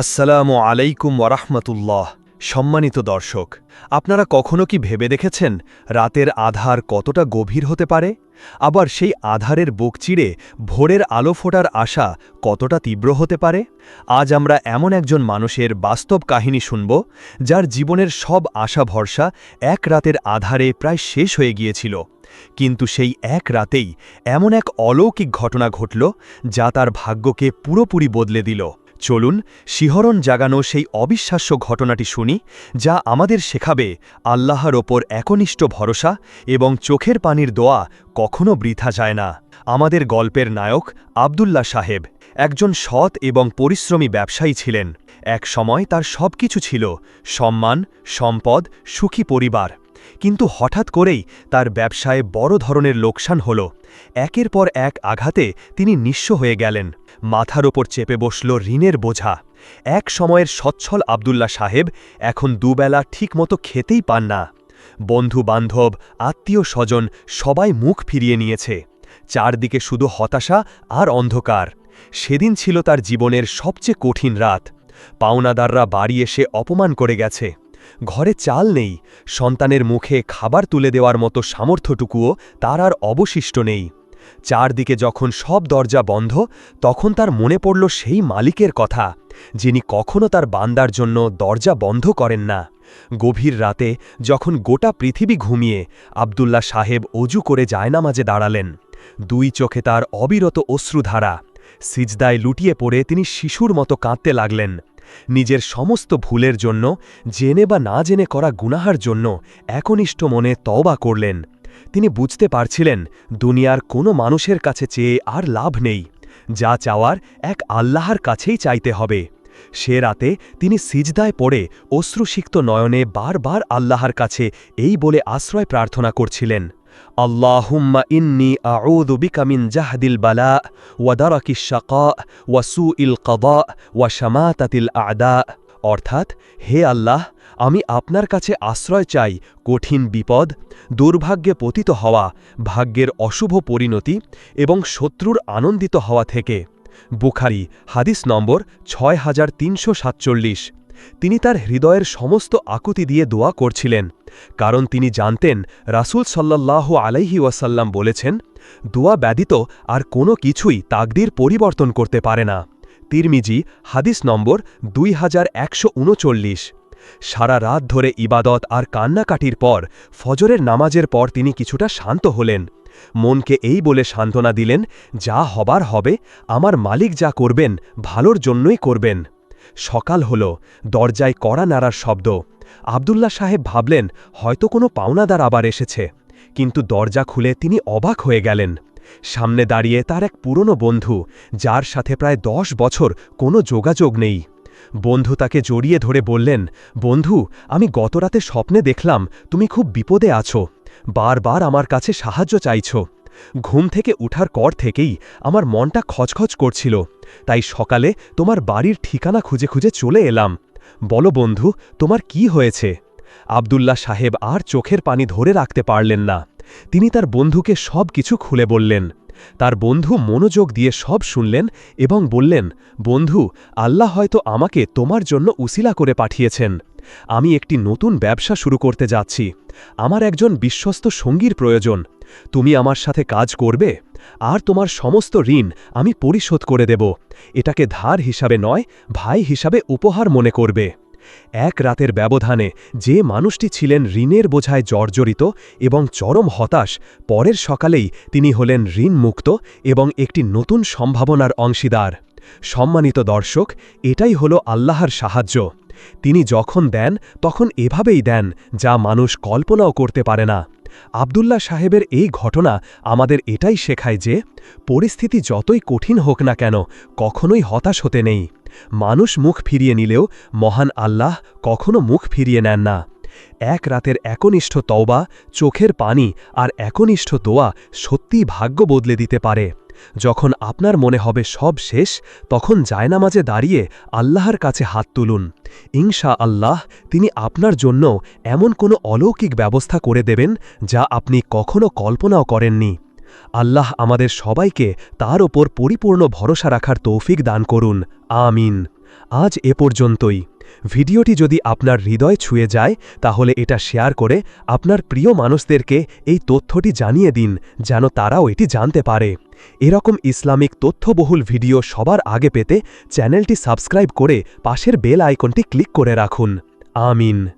আসসালামু আলাইকুম ওরহমতুল্লাহ সম্মানিত দর্শক, আপনারা কখনো কি ভেবে দেখেছেন রাতের আধার কতটা গভীর হতে পারে? আবার সেই আধারের বুক চিড়ে ভোরের আলো ফোটার আশা কতটা তীব্র হতে পারে? আজ আমরা এমন একজন মানুষের বাস্তব কাহিনী শুনব, যার জীবনের সব আশা ভরসা এক রাতের আধারে প্রায় শেষ হয়ে গিয়েছিল। কিন্তু সেই এক রাতেই এমন এক অলৌকিক ঘটনা ঘটল, যা তার ভাগ্যকে পুরোপুরি বদলে দিল। চলুন শিহরণ জাগানো সেই অবিশ্বাস্য ঘটনাটি শুনি, যা আমাদের শেখাবে আল্লাহর ওপর একনিষ্ঠ ভরসা এবং চোখের পানির দোয়া কখনো বৃথা যায় না। আমাদের গল্পের নায়ক আবদুল্লা সাহেব একজন সৎ এবং পরিশ্রমী ব্যবসায়ী ছিলেন। এক সময় তার সব কিছু ছিল, সম্মান, সম্পদ, সুখী পরিবার। কিন্তু হঠাৎ করেই তার ব্যবসায় বড় ধরনের লোকসান হল। একের পর এক আঘাতে তিনি নিঃস্ব হয়ে গেলেন। মাথার ওপর চেপে বসল ঋণের বোঝা। এক সময়ের সচ্ছল আবদুল্লা সাহেব এখন দুবেলা ঠিকমতো খেতেই পান না। বন্ধু বান্ধব আত্মীয় স্বজন সবাই মুখ ফিরিয়ে নিয়েছে। চারদিকে শুধু হতাশা আর অন্ধকার। সেদিন ছিল তার জীবনের সবচেয়ে কঠিন রাত। পাওনাদাররা বাড়ি এসে অপমান করে গেছে। ঘরে চাল নেই। সন্তানের মুখে খাবার তুলে দেওয়ার মতো সামর্থ্যটুকুও তার আর অবশিষ্ট নেই। চারদিকে যখন সব দরজা বন্ধ, তখন তার মনে পড়ল সেই মালিকের কথা, যিনি কখনো তার বান্দার জন্য দরজা বন্ধ করেন না। গভীর রাতে যখন গোটা পৃথিবী ঘুমিয়ে আবদুল্লা সাহেব অজু করে জায়নামাজে দাঁড়ালেন। দুই চোখে তার অবিরত অশ্রুধারা। সিজদায় লুটিয়ে পড়ে তিনি শিশুর মতো কাঁদতে লাগলেন। নিজের সমস্ত ভুলের জন্য, জেনে বা না জেনে করা গুনাহার জন্য একনিষ্ঠ মনে তওবা করলেন। তিনি বুঝতে পারছিলেন, দুনিয়ার কোনো মানুষের কাছে চেয়ে আর লাভ নেই। যা চাওয়ার এক আল্লাহর কাছেই চাইতে হবে। সে রাতে তিনি সিজদায় পড়ে অশ্রুসিক্ত নয়নে বারবার আল্লাহর কাছে এই বলে আশ্রয় প্রার্থনা করছিলেন। আউদু বিকামিন জাহদিল বালা ওয়াদারাকিস শাকা ওয়াসু ইল কদা ওয়া শামাতাতিল আদা। অর্থাৎ, হে আল্লাহ, আমি আপনার কাছে আশ্রয় চাই কঠিন বিপদ, দুর্ভাগ্যে পতিত হওয়া, ভাগ্যের অশুভ পরিণতি এবং শত্রুর আনন্দিত হওয়া থেকে। বুখারি, হাদিস নম্বর ছয় হাজার তিনশো সাতচল্লিশ। তিনি তার হৃদয়ের সমস্ত আকুতি দিয়ে দোয়া করছিলেন, কারণ তিনি জানতেন রাসুল সাল্লাহ আলাইহি ওয়াসাল্লাম বলেছেন, দোয়া ব্যতীত আর কোনো কিছুই তাকদির পরিবর্তন করতে পারে না। তিরমিজি, হাদিস নম্বর দুই হাজার একশো উনচল্লিশ। সারা রাত ধরে ইবাদত আর কান্নাকাটির পর, ফজরের নামাজের পর তিনি কিছুটা শান্ত হলেন। মনকে এই বলে সান্ত্বনা দিলেন, যা হবার হবে, আমার মালিক যা করবেন, ভালোর জন্যই করবেন। সকাল হল, দরজায় কড়া নাড়ার শব্দ। আবদুল্লা সাহেব ভাবলেন, হয়তো কোনো পাওনাদার আবার এসেছে। কিন্তু দরজা খুলে তিনি অবাক হয়ে গেলেন। সামনে দাঁড়িয়ে তার এক পুরনো বন্ধু, যার সাথে প্রায় দশ বছর কোনো যোগাযোগ নেই। বন্ধু তাকে জড়িয়ে ধরে বললেন, বন্ধু, আমি গতরাতে স্বপ্নে দেখলাম, তুমি খুব বিপদে আছো। বারবার আমার কাছে সাহায্য চাইছ। ঘুম থেকে উঠার কর থেকেই আমার মনটা খচখচ করছিল। তাই সকালে তোমার বাড়ির ঠিকানা খুঁজে খুঁজে চলে এলাম। বলো বন্ধু, তোমার কি হয়েছে? আবদুল্লা সাহেব আর চোখের পানি ধরে রাখতে পারলেন না। তিনি তার বন্ধুকে সব কিছু খুলে বললেন। তার বন্ধু মনোযোগ দিয়ে সব শুনলেন এবং বললেন, বন্ধু, আল্লাহ হয়তো আমাকে তোমার জন্য উসিলা করে পাঠিয়েছেন। আমি একটি নতুন ব্যবসা শুরু করতে যাচ্ছি। আমার একজন বিশ্বস্ত সঙ্গীর প্রয়োজন। তুমি আমার সাথে কাজ করবে, আর তোমার সমস্ত ঋণ আমি পরিশোধ করে দেব। এটাকে ধার হিসাবে নয়, ভাই হিসাবে উপহার মনে করবে। এক রাতের ব্যবধানে যে মানুষটি ছিলেন ঋণের বোঝায় জর্জরিত এবং চরম হতাশ, পরের সকালেই তিনি হলেন ঋণমুক্ত এবং একটি নতুন সম্ভাবনার অংশীদার। সম্মানিত দর্শক, এটাই হল আল্লাহর সাহায্য। তিনি যখন দেন, তখন এভাবেই দেন, যা মানুষ কল্পনাও করতে পারে না। আবদুল্লা সাহেবের এই ঘটনা আমাদের এটাই শেখায় যে, পরিস্থিতি যতই কঠিন হোক না কেন, কখনোই হতাশ হতে নেই। মানুষ মুখ ফিরিয়ে নিলেও মহান আল্লাহ কখনো মুখ ফিরিয়ে নেন না। এক রাতের একনিষ্ঠ তওবা, চোখের পানি আর একনিষ্ঠ দোয়া সত্যিই ভাগ্য বদলে দিতে পারে। যখন আপনার মনে হবে সব শেষ, তখন জায়নামাজে দাঁড়িয়ে আল্লাহর কাছে হাত তুলুন। ইংশা আল্লাহ তিনি আপনার জন্য এমন কোনো অলৌকিক ব্যবস্থা করে দেবেন যা আপনি কখনো কল্পনাও করেননি। আল্লাহ আমাদের সবাইকে তার ওপর পরিপূর্ণ ভরসা রাখার তৌফিক দান করুন। আমিন। আজ এ পর্যন্তই। ভিডিওটি যদি আপনার হৃদয় ছুঁয়ে যায়, তাহলে এটা শেয়ার করে আপনার প্রিয় মানুষদেরকে এই তথ্যটি জানিয়ে দিন, যেন তারাও এটি জানতে পারে। এরকম ইসলামিক তথ্যবহুল ভিডিও সবার আগে পেতে চ্যানেলটি সাবস্ক্রাইব করে পাশের বেল আইকনটি ক্লিক করে রাখুন। আমিন।